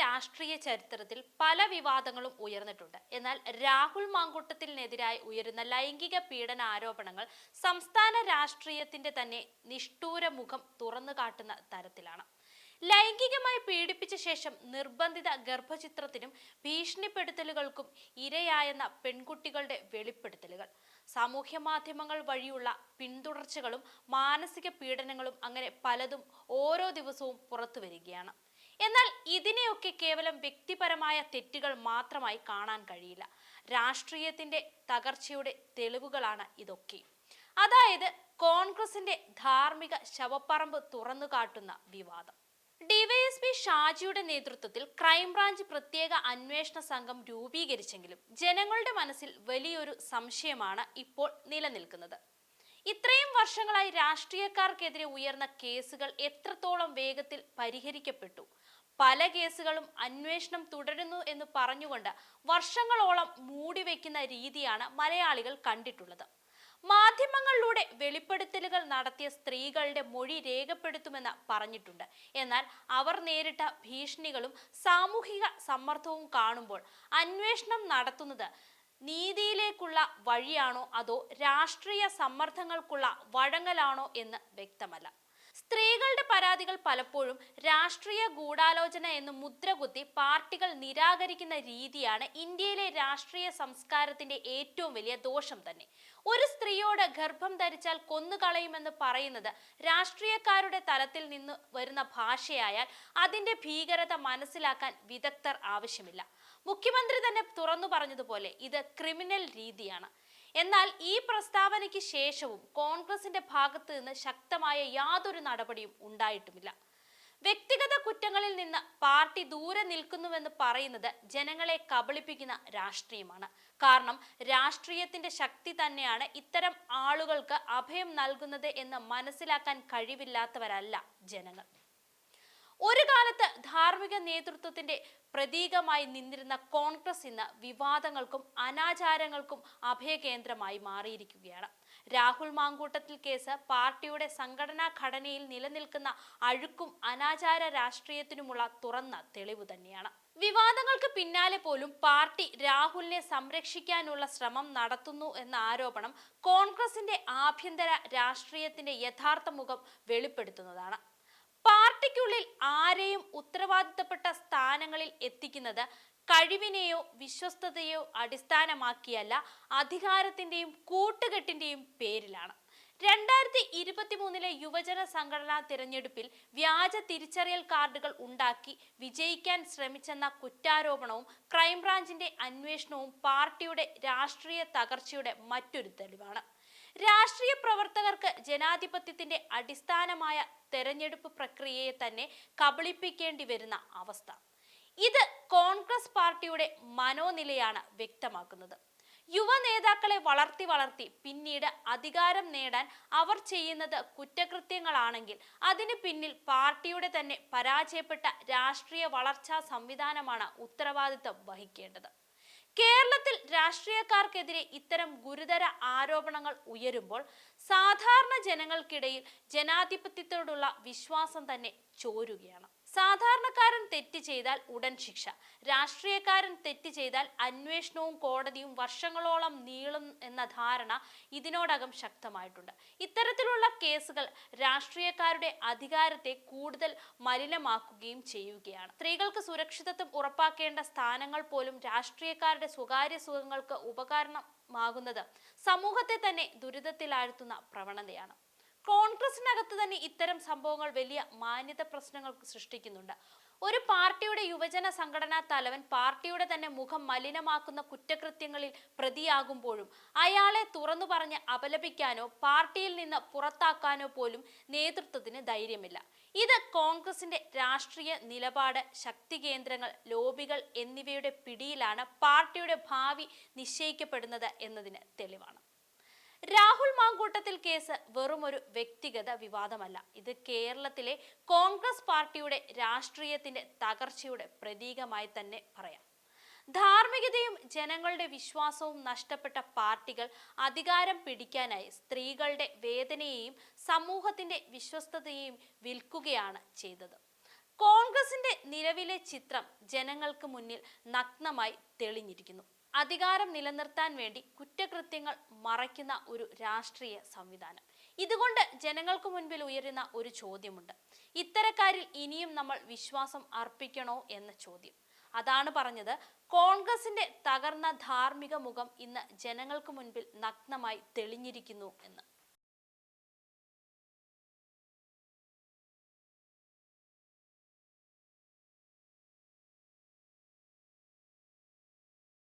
രാഷ്ട്രീയ ചരിത്രത്തിൽ പല വിവാദങ്ങളും ഉയർന്നിട്ടുണ്ട്. എന്നാൽ രാഹുൽ മാങ്കൂട്ടത്തിനെതിരായി ഉയരുന്ന ലൈംഗിക പീഡന ആരോപണങ്ങൾ സംസ്ഥാന രാഷ്ട്രീയത്തിന്റെ തന്നെ നിഷ്ഠൂര മുഖം തുറന്നു കാട്ടുന്ന തരത്തിലാണ്. ലൈംഗികമായി പീഡിപ്പിച്ച ശേഷം നിർബന്ധിത ഗർഭചിത്രത്തിനും ഭീഷണിപ്പെടുത്തലുകൾക്കും ഇരയായെന്ന പെൺകുട്ടികളുടെ വെളിപ്പെടുത്തലുകൾ സാമൂഹ്യ മാധ്യമങ്ങൾ വഴിയുള്ള പിന്തുടർച്ചകളും മാനസിക പീഡനങ്ങളും അങ്ങനെ പലതും ഓരോ ദിവസവും പുറത്തു വരികയാണ്. എന്നാൽ ഇതിനെയൊക്കെ കേവലം വ്യക്തിപരമായ തെറ്റുകൾ മാത്രമായി കാണാൻ കഴിയില്ല. രാഷ്ട്രീയത്തിന്റെ തകർച്ചയുടെ തെളിവുകളാണ് ഇതൊക്കെ. അതായത് കോൺഗ്രസിന്റെ ധാർമ്മിക ശവപ്പറമ്പ് തുറന്നു കാട്ടുന്ന വിവാദം. ഡിവൈഎസ്പി ഷാജിയുടെ നേതൃത്വത്തിൽ ക്രൈംബ്രാഞ്ച് പ്രത്യേക അന്വേഷണ സംഘം രൂപീകരിച്ചെങ്കിലും ജനങ്ങളുടെ മനസ്സിൽ വലിയൊരു സംശയമാണ് ഇപ്പോൾ നിലനിൽക്കുന്നത്. ഇത്രയും വർഷങ്ങളായി രാഷ്ട്രീയക്കാർക്കെതിരെ ഉയർന്ന കേസുകൾ എത്രത്തോളം വേഗത്തിൽ പരിഹരിക്കപ്പെട്ടു? പല കേസുകളും അന്വേഷണം തുടരുന്നു എന്ന് പറഞ്ഞുകൊണ്ട് വർഷങ്ങളോളം മൂടിവെക്കുന്ന രീതിയാണ് മലയാളികൾ കണ്ടിട്ടുള്ളത്. മാധ്യമങ്ങളിലൂടെ വെളിപ്പെടുത്തലുകൾ നടത്തിയ സ്ത്രീകളുടെ മൊഴി രേഖപ്പെടുത്തുമെന്ന് പറഞ്ഞിട്ടുണ്ട്. എന്നാൽ അവർ നേരിട്ട ഭീഷണികളും സാമൂഹിക സമ്മർദ്ദവും കാണുമ്പോൾ അന്വേഷണം നടത്തുന്നത് നീതിയിലേക്കുള്ള വഴിയാണോ അതോ രാഷ്ട്രീയ സമ്മർദ്ദങ്ങൾക്കുള്ള വഴങ്ങലാണോ എന്ന് വ്യക്തമല്ല. സ്ത്രീകളുടെ പരാതികൾ പലപ്പോഴും രാഷ്ട്രീയ ഗൂഢാലോചന എന്ന് മുദ്രകുത്തി പാർട്ടികൾ നിരാകരിക്കുന്ന രീതിയാണ് ഇന്ത്യയിലെ രാഷ്ട്രീയ സംസ്കാരത്തിന്റെ ഏറ്റവും വലിയ ദോഷം തന്നെ. ഒരു സ്ത്രീയോട് ഗർഭം ധരിച്ചാൽ കൊന്നുകളയുമെന്ന് പറയുന്നത് രാഷ്ട്രീയക്കാരുടെ തലത്തിൽ നിന്ന് വരുന്ന ഭാഷയായാൽ അതിന്റെ ഭീകരത മനസ്സിലാക്കാൻ വിദഗ്ധർ ആവശ്യമില്ല. മുഖ്യമന്ത്രി തന്നെ തുറന്നു പറഞ്ഞതുപോലെ ഇത് ക്രിമിനൽ രീതിയാണ്. എന്നാൽ ഈ പ്രസ്താവനയ്ക്ക് ശേഷവും കോൺഗ്രസിന്റെ ഭാഗത്ത് നിന്ന് ശക്തമായ യാതൊരു നടപടിയും ഉണ്ടായിട്ടുമില്ല. വ്യക്തിഗത കുറ്റങ്ങളിൽ നിന്ന് പാർട്ടി ദൂരെ നിൽക്കുന്നുവെന്ന് പറയുന്നത് ജനങ്ങളെ കബളിപ്പിക്കുന്ന രാഷ്ട്രീയമാണ്. കാരണം രാഷ്ട്രീയത്തിന്റെ ശക്തി തന്നെയാണ് ഇത്തരം ആളുകൾക്ക് അഭയം നൽകുന്നത് എന്ന് മനസ്സിലാക്കാൻ കഴിവില്ലാത്തവരല്ല ജനങ്ങൾ. ഒരു കാലത്ത് ധാർമ്മിക നേതൃത്വത്തിന്റെ പ്രതീകമായി നിന്നിരുന്ന കോൺഗ്രസ് ഇന്ന് വിവാദങ്ങൾക്കും അനാചാരങ്ങൾക്കും അഭയകേന്ദ്രമായി മാറിയിരിക്കുകയാണ്. രാഹുൽ മാങ്കൂട്ടത്തിൽ കേസ് പാർട്ടിയുടെ സംഘടനാ ഘടനയിൽ നിലനിൽക്കുന്ന അഴുക്കും അനാചാര രാഷ്ട്രീയത്തിനുമുള്ള തുറന്ന തെളിവ് തന്നെയാണ്. വിവാദങ്ങൾക്ക് പിന്നാലെ പോലും പാർട്ടി രാഹുലിനെ സംരക്ഷിക്കാനുള്ള ശ്രമം നടത്തുന്നു എന്ന ആരോപണം കോൺഗ്രസിന്റെ ആഭ്യന്തര രാഷ്ട്രീയത്തിന്റെ യഥാർത്ഥ മുഖം വെളിപ്പെടുത്തുന്നതാണ്. പാർട്ടിക്കുള്ളിൽ ആരെയും ഉത്തരവാദിത്തപ്പെട്ട സ്ഥാനങ്ങളിൽ എത്തിക്കുന്നത് കഴിവിനെയോ വിശ്വസ്തതയോ അടിസ്ഥാനമാക്കിയല്ല അധികാരത്തിന്റെയും കൂട്ടുകെട്ടിന്റെയും പേരിലാണ്. രണ്ടായിരത്തി ഇരുപത്തി മൂന്നിലെ യുവജന സംഘടനാ തിരഞ്ഞെടുപ്പിൽ വ്യാജ തിരിച്ചറിയൽ കാർഡുകൾ ഉണ്ടാക്കി വിജയിക്കാൻ ശ്രമിച്ചെന്ന കുറ്റാരോപണവും ക്രൈംബ്രാഞ്ചിന്റെ അന്വേഷണവും പാർട്ടിയുടെ രാഷ്ട്രീയ തകർച്ചയുടെ മറ്റൊരു തെളിവാണ്. ജനാധിപത്യത്തിന്റെ അടിസ്ഥാനമായ തെരഞ്ഞെടുപ്പ് പ്രക്രിയയെ തന്നെ കബളിപ്പിക്കേണ്ടി വരുന്ന അവസ്ഥ. ഇത് കോൺഗ്രസ് പാർട്ടിയുടെ മനോനിലയാണ് വ്യക്തമാക്കുന്നത്. യുവ നേതാക്കളെ വളർത്തി വളർത്തി പിന്നീട് അധികാരം നേടാൻ അവർ ചെയ്യുന്നത് കുറ്റകൃത്യങ്ങളാണെങ്കിൽ അതിന് പിന്നിൽ പാർട്ടിയുടെ തന്നെ പരാജയപ്പെട്ട രാഷ്ട്രീയ വളർച്ചാ സംവിധാനമാണ് ഉത്തരവാദിത്തം വഹിക്കേണ്ടത്. കേരളത്തിൽ രാഷ്ട്രീയക്കാർക്കെതിരെ ഇത്തരം ഗുരുതര ആരോപണങ്ങൾ ഉയരുമ്പോൾ സാധാരണ ജനങ്ങൾക്കിടയിൽ ജനാധിപത്യത്തോടുള്ള വിശ്വാസം തന്നെ ചോരുകയാണ്. സാധാരണക്കാരൻ തെറ്റ് ചെയ്താൽ ഉടൻ ശിക്ഷ. രാഷ്ട്രീയക്കാരൻ തെറ്റ് ചെയ്താൽ അന്വേഷണവും കോടതിയും വർഷങ്ങളോളം നീളും എന്ന ധാരണ ഇതിനോടകം ശക്തമായിട്ടുണ്ട്. ഇത്തരത്തിലുള്ള കേസുകൾ രാഷ്ട്രീയക്കാരുടെ അധികാരത്തെ കൂടുതൽ മലിനമാക്കുകയും ചെയ്യുകയാണ്. സ്ത്രീകൾക്ക് സുരക്ഷിതത്വം ഉറപ്പാക്കേണ്ട സ്ഥാനങ്ങൾ പോലും രാഷ്ട്രീയക്കാരുടെ സ്വകാര്യ സുഖങ്ങൾക്ക് ഉപകാരണമാകുന്നത് സമൂഹത്തെ തന്നെ ദുരിതത്തിലാഴ്ത്തുന്ന പ്രവണതയാണ്. കോൺഗ്രസിനകത്ത് തന്നെ ഇത്തരം സംഭവങ്ങൾ വലിയ മാന്യത പ്രശ്നങ്ങൾ സൃഷ്ടിക്കുന്നുണ്ട്. ഒരു പാർട്ടിയുടെ യുവജന സംഘടനാ തലവൻ പാർട്ടിയുടെ തന്നെ മുഖം മലിനമാക്കുന്ന കുറ്റകൃത്യങ്ങളിൽ പ്രതിയാകുമ്പോഴും അയാളെ തുറന്നു പറഞ്ഞ് അപലപിക്കാനോ പാർട്ടിയിൽ നിന്ന് പുറത്താക്കാനോ പോലും നേതൃത്വത്തിന് ധൈര്യമില്ല. ഇത് കോൺഗ്രസിന്റെ രാഷ്ട്രീയ നിലപാട് ശക്തി കേന്ദ്രങ്ങൾ ലോബികൾ എന്നിവയുടെ പിടിയിലാണ് പാർട്ടിയുടെ ഭാവി നിശ്ചയിക്കപ്പെടുന്നത് എന്നതിന് തെളിവാണ്. രാഹുൽ മാങ്കൂട്ടത്തിൽ കേസ് വെറും ഒരു വ്യക്തിഗത വിവാദമല്ല. ഇത് കേരളത്തിലെ കോൺഗ്രസ് പാർട്ടിയുടെ രാഷ്ട്രീയത്തിന്റെ തകർച്ചയുടെ പ്രതീകമായി തന്നെ പറയാം. ധാർമ്മികതയും ജനങ്ങളുടെ വിശ്വാസവും നഷ്ടപ്പെട്ട പാർട്ടികൾ അധികാരം പിടിക്കാനായി സ്ത്രീകളുടെ വേദനയെയും സമൂഹത്തിന്റെ വിശ്വസ്തതയെയും വിൽക്കുകയാണ് ചെയ്തത്. കോൺഗ്രസിന്റെ നിലവിലെ ചിത്രം ജനങ്ങൾക്ക് മുന്നിൽ നഗ്നമായി തെളിഞ്ഞിരിക്കുന്നു. അധികാരം നിലനിർത്താൻ വേണ്ടി കുറ്റകൃത്യങ്ങൾ മറയ്ക്കുന്ന ഒരു രാഷ്ട്രീയ സംവിധാനം. ഇതുകൊണ്ട് ജനങ്ങൾക്ക് മുൻപിൽ ഉയരുന്ന ഒരു ചോദ്യമുണ്ട്. ഇത്തരക്കാരിൽ ഇനിയും നമ്മൾ വിശ്വാസം അർപ്പിക്കണോ എന്ന ചോദ്യം. അതാണ് പറഞ്ഞത് കോൺഗ്രസിന്റെ തകർന്ന ധാർമ്മിക മുഖം ഇന്ന് ജനങ്ങൾക്ക് മുൻപിൽ നഗ്നമായി തെളിഞ്ഞിരിക്കുന്നു എന്ന്.